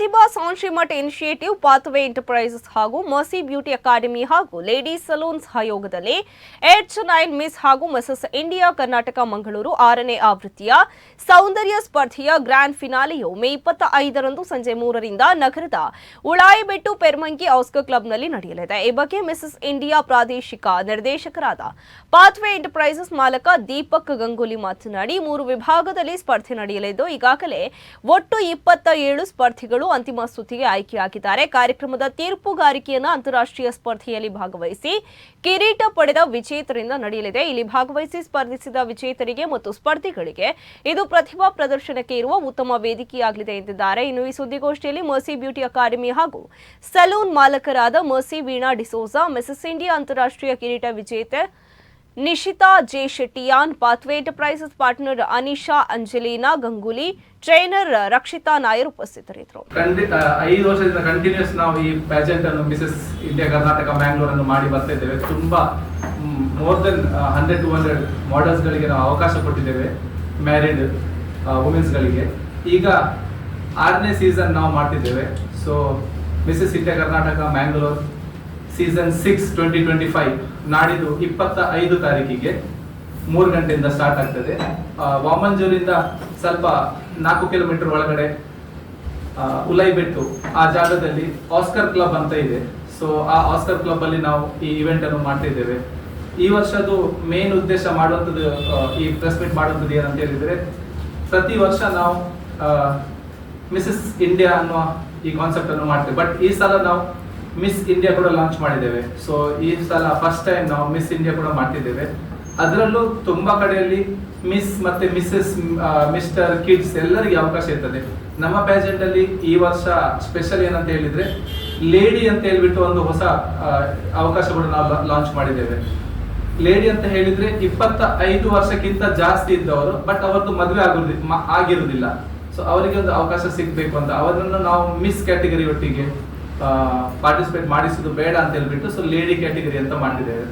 Prathibha Samshimath initiative, pathway enterprises ಹಾಗೂ Mercy beauty academy ಹಾಗೂ ladies salon ಸಹಯೋಗದಲ್ಲಿ eight nine Miss ಹಾಗೂ Mrs India, Karnataka, Mangaluru ಆರನೇ ಆವೃತ್ತಿಯ ಸೌಂದರ್ಯ ಸ್ಪರ್ಧೆಯ ಗ್ರ್ಯಾಂಡ್ ಫಿನಾಲೆಯು ಮೇ ಇಪ್ಪತ್ತ ಐದರಂದು ಸಂಜೆ ಮೂರರಿಂದ ನಗರದ ಉಳಾಯಿಬೆಟ್ಟು ಪೆರ್ಮಂಗಿ ಆಸ್ಕರ್ ಕ್ಲಬ್ನಲ್ಲಿ ನಡೆಯಲಿದೆ. ಈ ಬಗ್ಗೆ ಮಿಸಸ್ ಇಂಡಿಯಾ ಪ್ರಾದೇಶಿಕ ನಿರ್ದೇಶಕರಾದ ಪಾತ್ವೇ ಎಂಟರ್ಪ್ರೈಸಸ್ ಮಾಲಕ ದೀಪಕ್ ಗಂಗೂಲಿ ಮಾತನಾಡಿ, ಮೂರು ವಿಭಾಗದಲ್ಲಿ ಸ್ಪರ್ಧೆ ನಡೆಯಲಿದ್ದು, ಈಗಾಗಲೇ ಒಟ್ಟು ಇಪ್ಪತ್ತ ಏಳು ಸ್ಪರ್ಧಿಗಳು ಅಂತಿಮ ಸುತ್ತಿಗೆ ಆಯ್ಕೆಯಾಗಿದ್ದಾರೆ. ಕಾರ್ಯಕ್ರಮದ ತೀರ್ಪುಗಾರಿಕೆಯನ್ನು ಅಂತಾರಾಷ್ಟ್ರೀಯ ಸ್ಪರ್ಧೆಯಲ್ಲಿ ಭಾಗವಹಿಸಿ ಕಿರೀಟ ಪಡೆದ ವಿಜೇತರಿಂದ ನಡೆಯಲಿದೆ. ಇಲ್ಲಿ ಭಾಗವಹಿಸಿ ಸ್ಪರ್ಧಿಸಿದ ವಿಜೇತರಿಗೆ ಮತ್ತು ಸ್ಪರ್ಧಿಗಳಿಗೆ ಇದು ಪ್ರತಿಭಾ ಪ್ರದರ್ಶನಕ್ಕೆ ಇರುವ ಉತ್ತಮ ವೇದಿಕೆಯಾಗಲಿದೆ ಎಂದಿದ್ದಾರೆ. ಇನ್ನು ಈ ಸುದ್ದಿಗೋಷ್ಠಿಯಲ್ಲಿ ಮರ್ಸಿ ಬ್ಯೂಟಿ ಅಕಾಡೆಮಿ ಹಾಗೂ salon ಮಾಲಕರಾದ Mercy Veena D'Souza, Mrs India ಅಂತಾರಾಷ್ಟ್ರೀಯ ಕಿರೀಟ ವಿಜೇತೆ Nishita, J ಶೆಟ್ಟಿಯಾನ್ pathway enterprises partner Anisha, Angelina Ganguly, trainer Rakshita Nair ಉಪಸ್ಥಿತರಿದ್ದರು. ಖಂಡಿತ ಐದು ವರ್ಷದಿಂದ ಕಂಟಿನ್ಯೂಸ್ ನಾವು ಈ ಪ್ಯಾಜೆಂಟ್ ಅನ್ನು ಮಿಸಸ್ ಇಂಡಿಯಾ ಕರ್ನಾಟಕ ಮ್ಯಾಂಗ್ಳೂರ್ ಅನ್ನು ಮಾಡಿ ಬರ್ತಾ ಇದ್ದೇವೆ. ತುಂಬಾ more than hundred to hundred models ಗಳಿಗೆ ನಾವು ಅವಕಾಶ ಕೊಟ್ಟಿದ್ದೇವೆ. ಮ್ಯಾರಿಡ್ ವುಮೆನ್ಸ್ ಗಳಿಗೆ. ಈಗ ಆರನೇ ಸೀಸನ್ ನಾವು ಮಾಡ್ತಿದ್ದೇವೆ. So Mrs India Karnataka Mangalore season six twenty twenty five ನಾಡಿದ್ದು ಇಪ್ಪತ್ತ ಐದು ತಾರೀಕಿಗೆ ಮೂರು ಗಂಟೆಯಿಂದ ಸ್ಟಾರ್ಟ್ ಆಗ್ತದೆ. ವಾಮಂಜೂರಿಂದ ಸ್ವಲ್ಪ ನಾಲ್ಕು ಕಿಲೋಮೀಟರ್ ಒಳಗಡೆ ಆ, ಉಲೈಬೆಟ್ಟು ಆ ಜಾಗದಲ್ಲಿ ಆಸ್ಕರ್ ಕ್ಲಬ್ ಅಂತ ಇದೆ. ಸೊ ಆ ಆಸ್ಕರ್ ಕ್ಲಬ್ ಅಲ್ಲಿ ನಾವು ಈ ಇವೆಂಟ್ ಅನ್ನು ಮಾಡ್ತಿದ್ದೇವೆ. ಈ ವರ್ಷದ್ದು ಮೇನ್ ಉದ್ದೇಶ ಮಾಡುವಂಥದ್ದು ಈ ಪ್ರೆಸ್ ಮೀಟ್ ಮಾಡುವಂಥದ್ದು ಏನಂತ ಹೇಳಿದ್ರೆ ಪ್ರತಿ ವರ್ಷ ನಾವು ಮಿಸಸ್ ಇಂಡಿಯಾ ಅನ್ನುವ ಈ ಕಾನ್ಸೆಪ್ಟ್ ಅನ್ನು ಮಾಡ್ತೇವೆ. ಬಟ್ ಈ ಸಲ ನಾವು ಮಿಸ್ ಇಂಡಿಯಾ ಕೂಡ ಲಾಂಚ್ ಮಾಡಿದ್ದೇವೆ. ಸೊ ಈ ಸಲ ಫಸ್ಟ್ ಟೈಮ್ ನಾವು ಮಿಸ್ ಇಂಡಿಯಾ ಕೂಡ ಮಾಡ್ತಿದ್ದೇವೆ. ಅದರಲ್ಲೂ ತುಂಬಾ ಕಡೆಯಲ್ಲಿ ಮಿಸ್ ಮತ್ತೆ ಮಿಸ್ಸಸ್ ಮಿಸ್ಟರ್ ಕಿಡ್ಸ್ ಎಲ್ಲರಿಗೆ ಅವಕಾಶ ಇರ್ತದೆ. ನಮ್ಮ ಪ್ಯಾಜೆಂಟ್ ಅಲ್ಲಿ ಈ ವರ್ಷ ಸ್ಪೆಷಲ್ ಏನಂತ ಹೇಳಿದ್ರೆ ಲೇಡಿ ಅಂತ ಹೇಳ್ಬಿಟ್ಟು ಒಂದು ಹೊಸ ಅವಕಾಶ ಕೂಡ ನಾವು ಲಾಂಚ್ ಮಾಡಿದ್ದೇವೆ. ಲೇಡಿ ಅಂತ ಹೇಳಿದ್ರೆ ಇಪ್ಪತ್ತ ಐದು ವರ್ಷಕ್ಕಿಂತ ಜಾಸ್ತಿ ಇದ್ದವರು ಬಟ್ ಅವರದ್ದು ಮದುವೆ ಆಗುದಿ ಆಗಿರುವುದಿಲ್ಲ ಸೊ ಅವರಿಗೆ ಒಂದು ಅವಕಾಶ ಸಿಗ್ಬೇಕು ಅಂತ. ಅವರನ್ನು ನಾವು ಮಿಸ್ ಕ್ಯಾಟಗರಿ ಒಟ್ಟಿಗೆ ಪಾರ್ಟಿಸಿಪೇಟ್ ಮಾಡಿಸೋದು ಬೇಡ ಅಂತ ಹೇಳ್ಬಿಟ್ಟು ಸೊ ಲೇಡಿ ಕ್ಯಾಟಗರಿ ಅಂತ ಮಾಡಿದ್ದೇವೆ